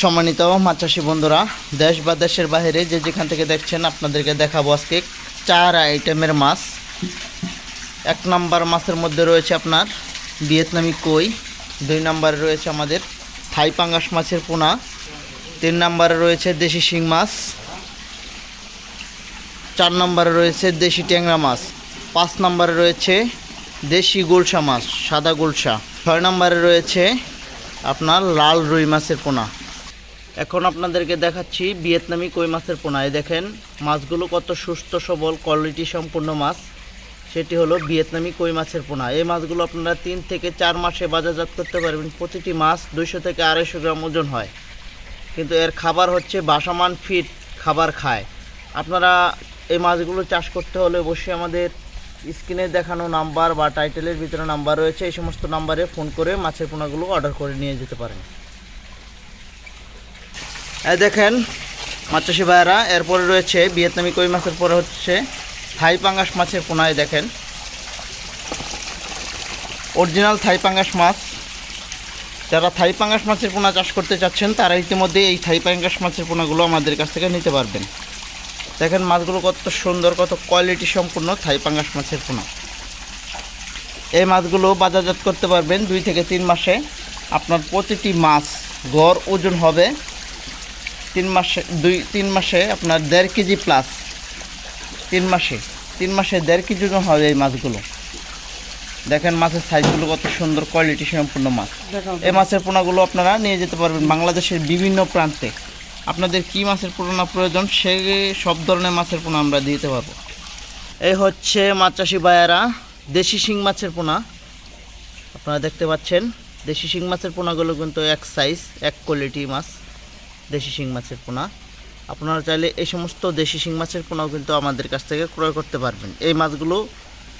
সম্মানিত মাছ চাষি বন্ধুরা, দেশ বা দেশের বাইরে যে যেখান থেকে দেখছেন আপনাদেরকে দেখাবো আজকে চার আইটেমের মাছ। এক নাম্বার মাছের মধ্যে রয়েছে আপনার ভিয়েতনামি কই, দুই নাম্বারে রয়েছে আমাদের থাই পাঙ্গাস মাছের পোনা, তিন নাম্বারে রয়েছে দেশি শিং মাছ, চার নম্বরে রয়েছে দেশি ট্যাংরা মাছ, পাঁচ নম্বরে রয়েছে দেশি গুলশা মাছ, সাদা গুলশা ছয় নম্বরে রয়েছে আপনার লাল রুই মাছের পোনা। এখন আপনাদেরকে দেখাচ্ছি ভিয়েতনামি কই মাছের পোনা। এই দেখেন, মাছগুলো কত সুস্থ, সবল কোয়ালিটি সম্পূর্ণ মাছ। সেটি হলো ভিয়েতনামি কই মাছের পোনা। এই মাছগুলো আপনারা তিন থেকে চার মাসে বাজারজাত করতে পারবেন। প্রতিটি মাছ দুইশো থেকে আড়াইশো গ্রাম ওজন হয়। কিন্তু এর খাবার হচ্ছে বাসামান ফিট খাবার খায়। আপনারা এই মাছগুলো চাষ করতে হলে অবশ্যই আমাদের স্ক্রিনে দেখানো নাম্বার বা টাইটেলের ভিতরে নাম্বার রয়েছে, এই সমস্ত নাম্বারে ফোন করে মাছের পোনাগুলো অর্ডার করে নিয়ে যেতে পারেন। দেখেন, মাছ চাষি ভাইয়েরা, এরপরে রয়েছে ভিয়েতনামি কই মাছের পরে হচ্ছে থাই পাঙ্গাস মাছের পোনায় দেখেন। অরিজিনাল থাই পাঙ্গাস মাছ। যারা থাই পাঙ্গাস মাছের পোনা চাষ করতে চাচ্ছেন, তারা ইতিমধ্যে এই থাই পাঙ্গাস মাছের পোনাগুলো আমাদের কাছ থেকে নিতে পারবেন। দেখেন মাছগুলো কত সুন্দর কত কোয়ালিটি সম্পূর্ণ থাই পাঙ্গাস মাছের পোনা। এই মাছগুলো বাজারজাত করতে পারবেন দুই থেকে তিন মাসে। আপনার প্রতিটি মাছ গড় ওজন হবে তিন মাসে দুই তিন মাসে আপনার দেড় কেজি প্লাস তিন মাসে তিন মাসে দেড় কেজি ওজন হবে এই মাছগুলো। দেখেন মাছের সাইজগুলো কত সুন্দর কোয়ালিটি সম্পূর্ণ মাছ। এই মাছের পোনাগুলো আপনারা নিয়ে যেতে পারবেন বাংলাদেশের বিভিন্ন প্রান্তে। আপনাদের কি মাছের পোনা প্রয়োজন? সে সব ধরনের মাছের পোনা আমরা দিতে পারব। এই হচ্ছে মাছ চাষি ভাইয়েরা, দেশি শিং মাছের পোনা। আপনারা দেখতে পাচ্ছেন, দেশি শিং মাছের পোনাগুলো কিন্তু এক সাইজ এক কোয়ালিটি মাছ, দেশি শিং মাছের পোনা। আপনারা চাইলে এই সমস্ত দেশি শিং মাছের পোনাও কিন্তু আমাদের কাছ থেকে ক্রয় করতে পারবেন। এই মাছগুলো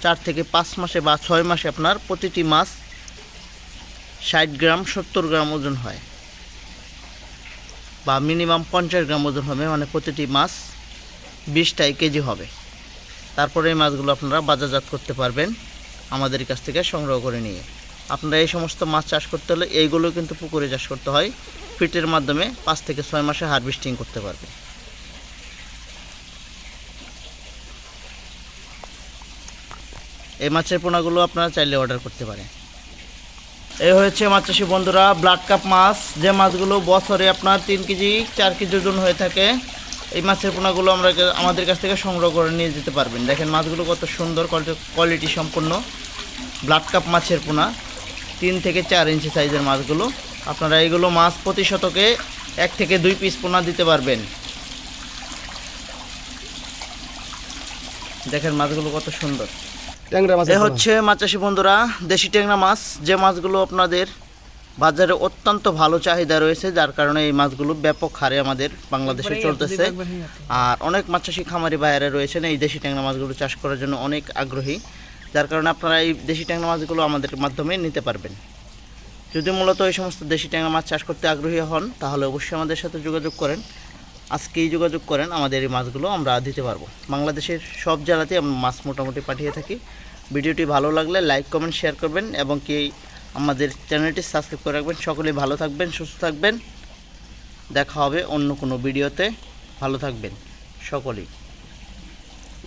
চার থেকে পাঁচ মাসে বা ছয় মাসে আপনার প্রতিটি মাছ ষাট গ্রাম, সত্তর গ্রাম ওজন হয়। বা মিনিমাম পঞ্চাশ গ্রাম ওজন হবে মানে প্রতিটি মাছ বিশটাই কেজি হবে। তারপরে এই মাছগুলো আপনারা বাজারজাত করতে পারবেন আমাদের কাছ থেকে সংগ্রহ করে নিয়ে। আপনারা এই সমস্ত মাছ চাষ করতে হলে এইগুলো কিন্তু পুকুরে চাষ করতে হয়। ফিটের মাধ্যমে পাঁচ থেকে ছয় মাসে হারভেস্টিং করতে পারবে। এই মাছের পোনাগুলো আপনারা চাইলে অর্ডার করতে পারেন। এই হয়েছে মাছ চাষি বন্ধুরা ব্লাড কাপ মাছ। যে মাছগুলো বছরে আপনার তিন কেজি, চার কেজি ওজন হয়ে থাকে, এই মাছের পোনাগুলো আমরা আমাদের কাছ থেকে সংগ্রহ করে নিয়ে যেতে পারবেন। দেখেন মাছগুলো কত সুন্দর কোয়ালিটি সম্পন্ন ব্লাড কাপ মাছের পোনা। তিন থেকে চার ইঞ্চি সাইজের মাছগুলো। আপনারা এইগুলো মাছ প্রতি শতকে এক থেকে দুই পিস পোনা দিতে পারবেন। দেখেন মাছগুলো কত সুন্দর। ট্যাংরা মাছ এ হচ্ছে মাছ চাষি বন্ধুরা দেশি ট্যাংরা মাছ। যে মাছগুলো আপনাদের বাজারে অত্যন্ত ভালো চাহিদা রয়েছে যার কারণে এই মাছগুলো ব্যাপক হারে আমাদের বাংলাদেশে চলতেছে। আর অনেক মাছ চাষি খামারি বাইরে রয়েছেন এই দেশি ট্যাংরা মাছগুলো চাষ করার জন্য অনেক আগ্রহী যার কারণে আপনারা এই দেশি ট্যাংরা মাছগুলো আমাদের মাধ্যমে নিতে পারবেন। যদি মূলত এই সমস্ত দেশি ট্যাংরা মাছ চাষ করতে আগ্রহী হন তাহলে অবশ্যই আমাদের সাথে যোগাযোগ করেন। আজকেই যোগাযোগ করেন, আমাদের এই মাছগুলো আমরা দিতে পারব। বাংলাদেশের সব জেলাতে আমরা মাছ মোটামুটি পাঠিয়ে থাকি। ভিডিওটি ভালো লাগলে লাইক, কমেন্ট, শেয়ার করবেন এবং কি আমাদের চ্যানেলটি সাবস্ক্রাইব করে রাখবেন। সকলেই ভালো থাকবেন, সুস্থ থাকবেন। দেখা হবে অন্য কোনো ভিডিওতে। ভালো থাকবেন সকলেই।